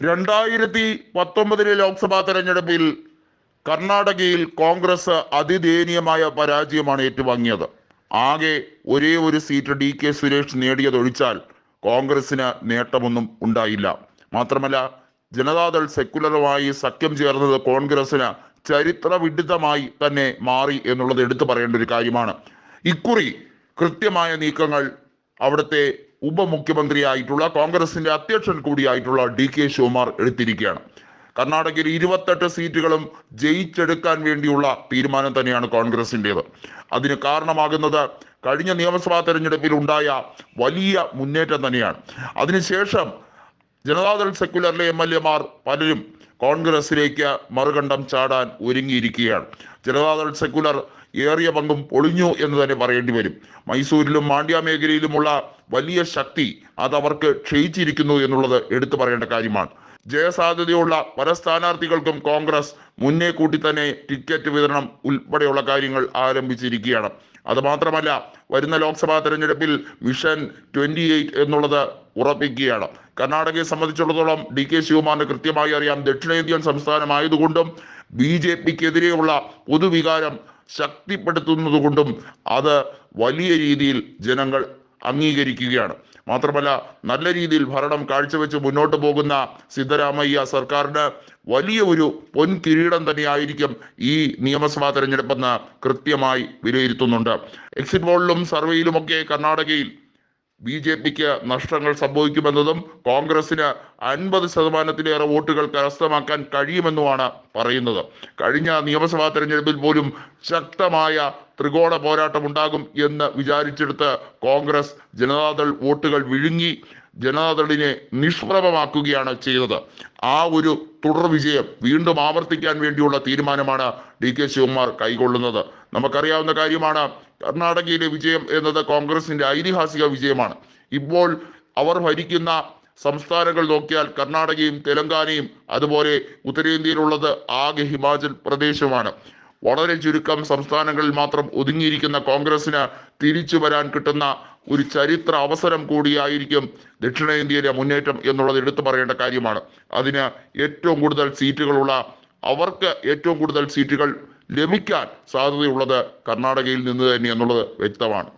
രണ്ടായിരത്തി പത്തൊമ്പതിലെ ലോക്സഭാ തെരഞ്ഞെടുപ്പിൽ കർണാടകയിൽ കോൺഗ്രസ് അതിദയനീയമായ പരാജയമാണ് ഏറ്റുവാങ്ങിയത്. ആകെ ഒരേ ഒരു സീറ്റ് ഡി കെ സുരേഷ് നേടിയതൊഴിച്ചാൽ കോൺഗ്രസിന് നേട്ടമൊന്നും ഉണ്ടായില്ല. മാത്രമല്ല ജനതാദൾ സെക്കുലറുമായി സഖ്യം ചേർന്നത് കോൺഗ്രസിന് ചരിത്ര വിഡിതമായി തന്നെ മാറി എന്നുള്ളത് എടുത്തു പറയേണ്ട ഒരു കാര്യമാണ്. ഇക്കുറി കൃത്യമായ നീക്കങ്ങൾ അവിടുത്തെ ഉപമുഖ്യമന്ത്രിയായിട്ടുള്ള കോൺഗ്രസിന്റെ അധ്യക്ഷൻ കൂടിയായിട്ടുള്ള ഡി കെ ശിവകുമാർ എടുത്തിരിക്കുകയാണ്. കർണാടകയിൽ ഇരുപത്തെട്ട് സീറ്റുകളും ജയിച്ചെടുക്കാൻ വേണ്ടിയുള്ള തീരുമാനം തന്നെയാണ് കോൺഗ്രസിന്റെത് അതിന് കാരണമാകുന്നത് കഴിഞ്ഞ നിയമസഭാ തെരഞ്ഞെടുപ്പിൽ ഉണ്ടായ വലിയ മുന്നേറ്റം തന്നെയാണ്. അതിനുശേഷം ജനതാദൾ സെക്യുലറിലെ എം എൽ എമാർ പലരും കോൺഗ്രസിലേക്ക് മറുകണ്ഠം ചാടാൻ ഒരുങ്ങിയിരിക്കുകയാണ്. ജനതാദൾ സെക്യുലർ ഏറിയ പങ്കും പൊളിഞ്ഞു എന്ന് തന്നെ പറയേണ്ടി വരും. മൈസൂരിലും മാണ്ഡ്യ മേഖലയിലുമുള്ള വലിയ ശക്തി അത് അവർക്ക് ക്ഷയിച്ചിരിക്കുന്നു എന്നുള്ളത് എടുത്തു പറയേണ്ട കാര്യമാണ്. ജയസാധ്യതയുള്ള പല സ്ഥാനാർത്ഥികൾക്കും കോൺഗ്രസ് മുന്നേ കൂട്ടി തന്നെ ടിക്കറ്റ് വിതരണം ഉൾപ്പെടെയുള്ള കാര്യങ്ങൾ ആരംഭിച്ചിരിക്കുകയാണ്. അതുമാത്രമല്ല വരുന്ന ലോക്സഭാ തെരഞ്ഞെടുപ്പിൽ മിഷൻ ട്വന്റി എയ്റ്റ് എന്നുള്ളത് ഉറപ്പിക്കുകയാണ്. കർണാടകയെ സംബന്ധിച്ചിടത്തോളം ഡി കെ ശിവകുമാറിന് കൃത്യമായി അറിയാം. ദക്ഷിണേന്ത്യൻ സംസ്ഥാനമായതുകൊണ്ടും ബി ജെ പിക്കെതിരെയുള്ള പൊതുവികാരം ശക്തിപ്പെടുത്തുന്നതുകൊണ്ടും അത് വലിയ രീതിയിൽ ജനങ്ങൾ അംഗീകരിക്കുകയാണ്. മാത്രമല്ല നല്ല രീതിയിൽ ഭരണം കാഴ്ചവെച്ച് മുന്നോട്ട് പോകുന്ന സിദ്ധരാമയ്യ സർക്കാരിന് വലിയ ഒരു പൊൻ കിരീടം തന്നെയായിരിക്കും ഈ നിയമസഭാ തെരഞ്ഞെടുപ്പെന്ന് കൃത്യമായി വിലയിരുത്തുന്നുണ്ട്. എക്സിറ്റ് പോളിലും സർവേയിലുമൊക്കെ കർണാടകയിൽ ബി ജെ പിക്ക് നഷ്ടങ്ങൾ സംഭവിക്കുമെന്നതും കോൺഗ്രസിന് അൻപത് ശതമാനത്തിലേറെ വോട്ടുകൾ കരസ്ഥമാക്കാൻ കഴിയുമെന്നുമാണ് പറയുന്നത്. കഴിഞ്ഞ നിയമസഭാ തെരഞ്ഞെടുപ്പിൽ പോലും ശക്തമായ ത്രികോണ പോരാട്ടം ഉണ്ടാകും എന്ന് വിചാരിച്ചെടുത്ത് കോൺഗ്രസ് ജനതാദൾ വോട്ടുകൾ വിഴുങ്ങി. ജനതാദളിനെ നിഷ്പ്രഭമാക്കുകയാണ് ചെയ്തത് ആ ഒരു തുടർ വിജയം വീണ്ടും ആവർത്തിക്കാൻ വേണ്ടിയുള്ള തീരുമാനമാണ് ഡി കെ ശിവകുമാർ കൈകൊള്ളുന്നത്. നമുക്കറിയാവുന്ന കാര്യമാണ് കർണാടകയിലെ വിജയം എന്നത് കോൺഗ്രസിന്റെ ഐതിഹാസിക വിജയമാണ്. ഇപ്പോൾ അവർ ഭരിക്കുന്ന സംസ്ഥാനങ്ങൾ നോക്കിയാൽ കർണാടകയും തെലങ്കാനയും അതുപോലെ ഉത്തരേന്ത്യയിലുള്ളത് ആകെ ഹിമാചൽ പ്രദേശുമാണ് വളരെ ചുരുക്കം സംസ്ഥാനങ്ങളിൽ മാത്രം ഒതുങ്ങിയിരിക്കുന്ന കോൺഗ്രസിന് തിരിച്ചു വരാൻ കിട്ടുന്ന ഒരു ചരിത്ര അവസരം കൂടിയായിരിക്കും ദക്ഷിണേന്ത്യയിലെ മുന്നേറ്റം എന്നുള്ളത് എടുത്തു പറയേണ്ട കാര്യമാണ്. അതിന് ഏറ്റവും കൂടുതൽ സീറ്റുകളുള്ള അവർക്ക് ഏറ്റവും കൂടുതൽ സീറ്റുകൾ ലഭിക്കാൻ സാധ്യതയുള്ളത് കർണാടകയിൽ നിന്ന് തന്നെ എന്നുള്ളത് വ്യക്തമാണ്.